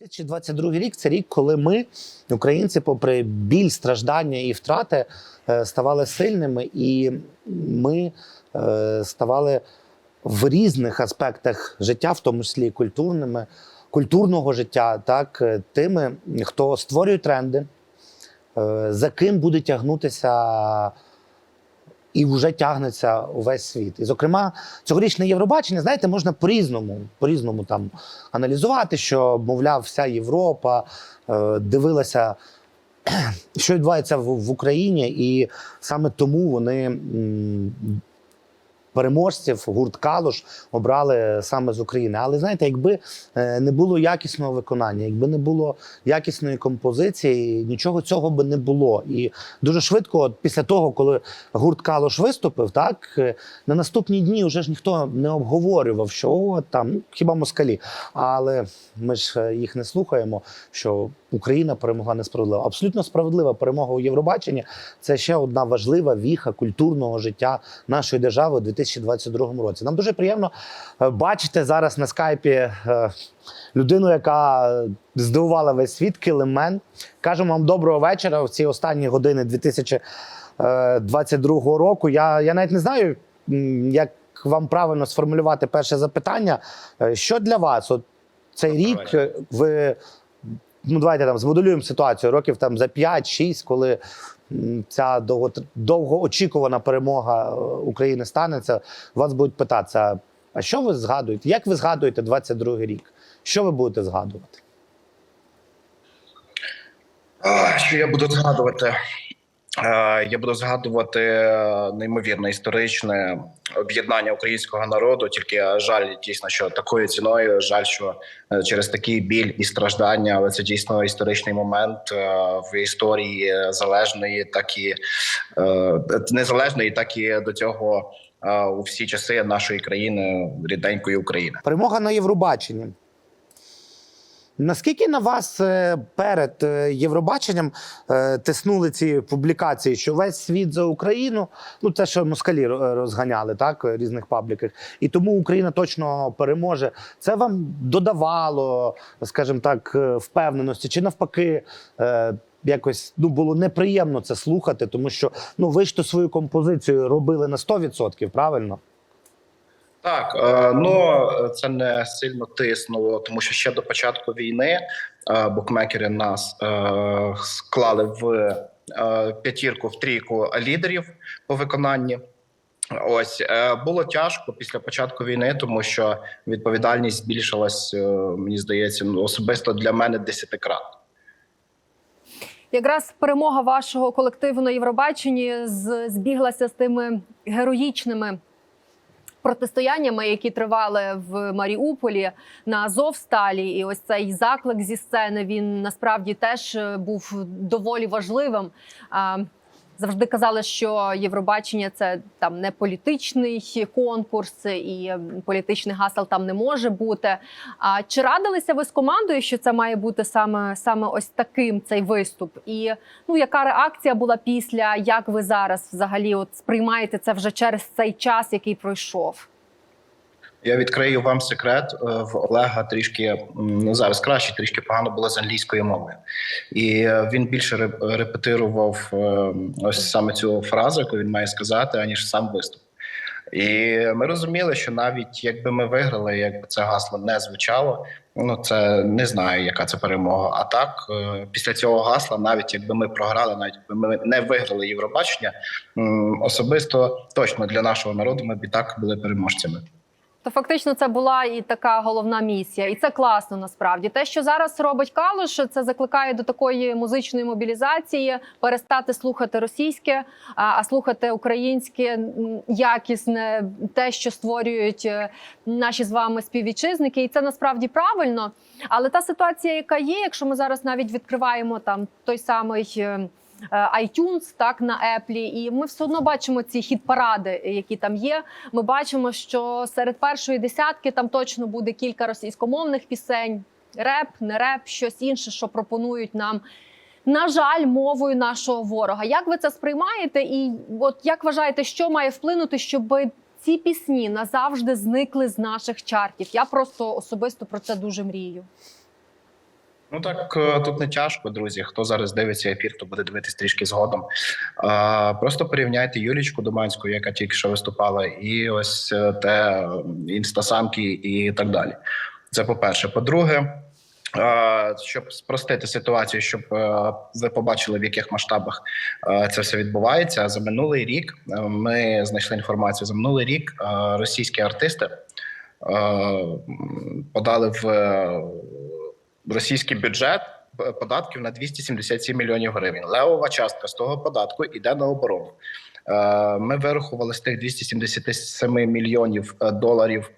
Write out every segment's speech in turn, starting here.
2022 рік це рік, коли ми, українці, попри біль, страждання і втрати, е, ставали сильними, і ми е, ставали в різних аспектах життя, в тому числі культурними, культурного життя, так, е, тими, хто створює тренди, за ким буде тягнутися. І вже тягнеться увесь світ. І, зокрема, цьогорічне Євробачення, знаєте, можна по-різному, по-різному там аналізувати, що, мовляв, вся Європа е, дивилася, що відбувається в, в Україні, і саме тому вони м, переможців гурт Калуш обрали саме з України. Але знаєте, якби е, не було якісного виконання, якби не було якісної композиції, нічого цього би не було. І дуже швидко, от після того, коли гурт Калуш виступив, так е, на наступні дні вже ж ніхто не обговорював, що о, там ну, хіба москалі. Але ми ж е, їх не слухаємо. Що Україна перемогла несправедливо. Абсолютно справедлива перемога у Євробаченні це ще одна важлива віха культурного життя нашої держави у 2022 році. Нам дуже приємно е, бачити зараз на скайпі. е, Людину, яка здивувала весь світ, килимен. Кажемо вам доброго вечора в ці останні години 2022 року. Я, я навіть не знаю, як вам правильно сформулювати перше запитання. Е, Що для вас? От цей рік е, ви ну давайте там змоделюємо ситуацію років там за 5-6, коли ця довго, довгоочікувана перемога е, України станеться. Вас будуть питатися: а що ви згадуєте? Як ви згадуєте 22 рік? Що ви будете згадувати? А, Що я буду згадувати? Е, Я буду згадувати е, неймовірне історичне об'єднання українського народу. Тільки е, жаль, дійсно, що такою ціною. Жаль, що через такий біль і страждання, але це дійсно історичний момент в історії залежної, так і незалежної, так і до цього у всі часи нашої країни, рідненької України. Перемога на Євробаченні. Наскільки на вас е, перед е, Євробаченням е, тиснули ці публікації, що весь світ за Україну, ну це що москалі розганяли, так, в різних пабліках, і тому Україна точно переможе. Це вам додавало, скажімо так, впевненості, чи навпаки, якось ну, було неприємно це слухати, тому що ну, ви ж то свою композицію робили на 100%, правильно? Так, е, ну це не сильно тиснуло, тому що ще до початку війни е, букмекери нас е, склали в п'ятірку в трійку лідерів по виконанні. Ось було тяжко після початку війни, тому що відповідальність збільшилась. Мені здається, ну особисто для мене десятикратно. Якраз перемога вашого колективу на Євробаченні збіглася з тими героїчними протистояннями, які тривали в Маріуполі на Азовсталі. І ось цей заклик зі сцени він насправді теж е, був доволі важливим. Завжди казали, що Євробачення це там не політичний конкурс, і політичний гасел там не може бути. А чи радилися ви з командою, що це має бути саме саме ось таким цей виступ? І ну яка реакція була після? Як ви зараз взагалі от сприймаєте це вже через цей час, який пройшов? Я відкрию вам секрет. е, В Олега трішки ну зараз краще, трішки погано було з англійською мовою, і е, він більше репетирував е, ось саме цю фразу, яку він має сказати, аніж сам виступ. І ми розуміли, що навіть якби ми виграли, якби це гасло не звучало. Ну це не знаю, яка це перемога. А так, після цього гасла, навіть якби ми програли, навіть якби ми не виграли Євробачення, особисто точно для нашого народу ми б і так були переможцями. То фактично це була і така головна місія, і це класно насправді. Те, що зараз робить Калуш, це закликає до такої музичної мобілізації, перестати слухати російське, а, слухати українське якісне, те, що створюють е, наші з вами співвітчизники, і це насправді правильно. Але та ситуація, яка є, якщо ми зараз навіть відкриваємо там той самий. Е, iTunes, так на Apple, і ми все одно бачимо ці хіт-паради, які там є. Ми бачимо, що серед першої десятки там точно буде кілька російськомовних пісень, реп, не реп, щось інше, що пропонують нам. На жаль, мовою нашого ворога. Як ви це сприймаєте? І от як вважаєте, що має вплинути, щоб ці пісні назавжди зникли з наших чартів? Я просто особисто про це дуже мрію. Ну так е, тут не тяжко, друзі. Хто зараз дивиться ефір, то буде дивитись трішки згодом. А, просто порівняйте Юлічку Доманську, яка тільки що виступала, і ось е, те інстасамки і так далі. Це по-перше. По-друге, е, щоб спростити ситуацію, щоб е, ви побачили, в яких масштабах це все відбувається. За минулий рік ми знайшли інформацію. За минулий рік російські артисти подали в російський бюджет податків на 277 мільйонів гривень. Левова частка з того податку йде на оборону. Е, Ми вирахували з тих 277 мільйонів е, доларів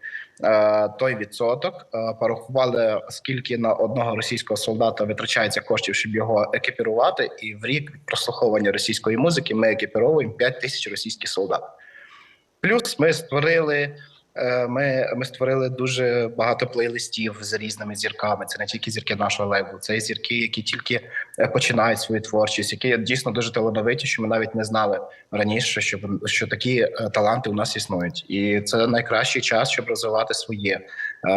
е, той відсоток. е, Порахували скільки на одного російського солдата витрачається коштів, щоб його екіпірувати. І в рік прослуховування російської музики ми екіпіровуємо 5 тисяч російських солдат. Плюс ми створили. Е, Ми, ми створили дуже багато плейлистів з різними зірками. Це не тільки зірки нашого лейблу, це зірки, які тільки е, починають свою творчість, які дійсно дуже талановиті, що ми навіть не знали раніше, що, що такі е, таланти у нас існують, і це найкращий час, щоб розвивати своє,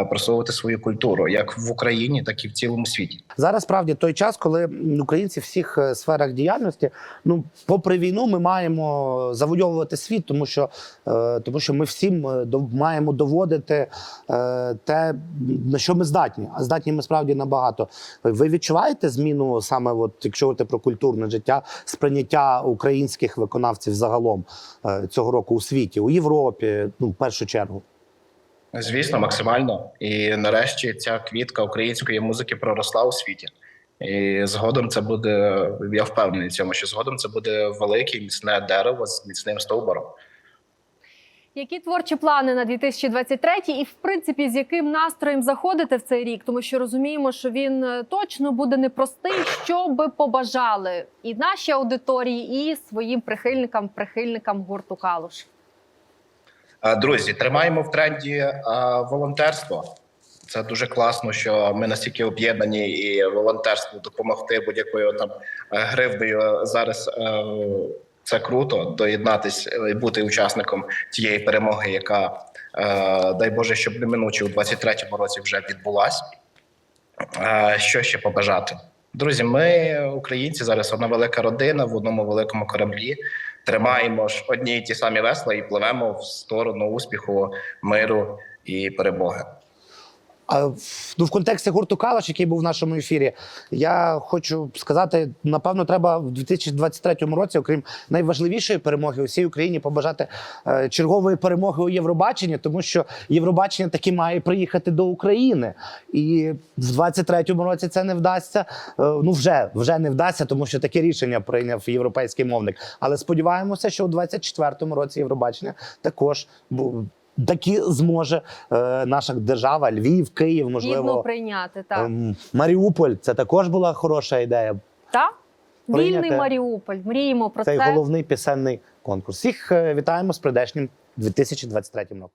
просовувати свою культуру, як в Україні, так і в цілому світі. Зараз справді той час, коли українці в всіх е, сферах діяльності, ну попри війну, ми маємо завойовувати світ, тому що, е, тому що ми всім е, дов- маємо доводити е, те, на що ми здатні. А здатні ми справді набагато. Ви відчуваєте зміну саме, от, якщо говорити про культурне життя, сприйняття українських виконавців загалом е, цього року у світі, у Європі, ну в першу чергу. Звісно, максимально. І нарешті ця квітка української музики проросла у світі. І згодом це буде, я впевнений в цьому, що згодом це буде велике міцне дерево з міцним стовбуром. Які творчі плани на 2023 і, в принципі, з яким настроєм заходите в цей рік? Тому що розуміємо, що він е, точно буде непростий. Що би побажали і нашій аудиторії, і своїм прихильникам, прихильникам гурту Калуш. Е, Друзі, тримаємо в тренді е, волонтерство. Це дуже класно, що ми настільки об'єднані, і волонтерству допомогти будь-якою там е, гривнею зараз. е, Це круто доєднатись е, і бути учасником тієї перемоги, яка е, дай Боже, щоб неминуче у 23-му році вже відбулась. Е, Що ще побажати? Друзі, ми, українці, зараз одна велика родина в одному великому кораблі. Тримаємо ж одні й ті самі весла і пливемо в сторону успіху, миру і перемоги. Ну, в контексті гурту Калаш, який був в нашому ефірі, я хочу сказати: напевно, треба в 2023 році, окрім найважливішої перемоги у всій Україні, побажати е, чергової перемоги у Євробаченні, тому що Євробачення таки має приїхати до України. І в 2023 році це не вдасться. Е, ну вже вже не вдасться, тому що таке рішення прийняв європейський мовник. Але сподіваємося, що у 2024 році Євробачення також таки зможе е, наша держава, Львів, Київ, Гідно можливо, прийняти так. е, Маріуполь. Це також була хороша ідея. Так? Вільний Маріуполь. Мріємо про Цей це. головний пісенний конкурс. Всіх е, вітаємо з прийдешнім 2023 роком.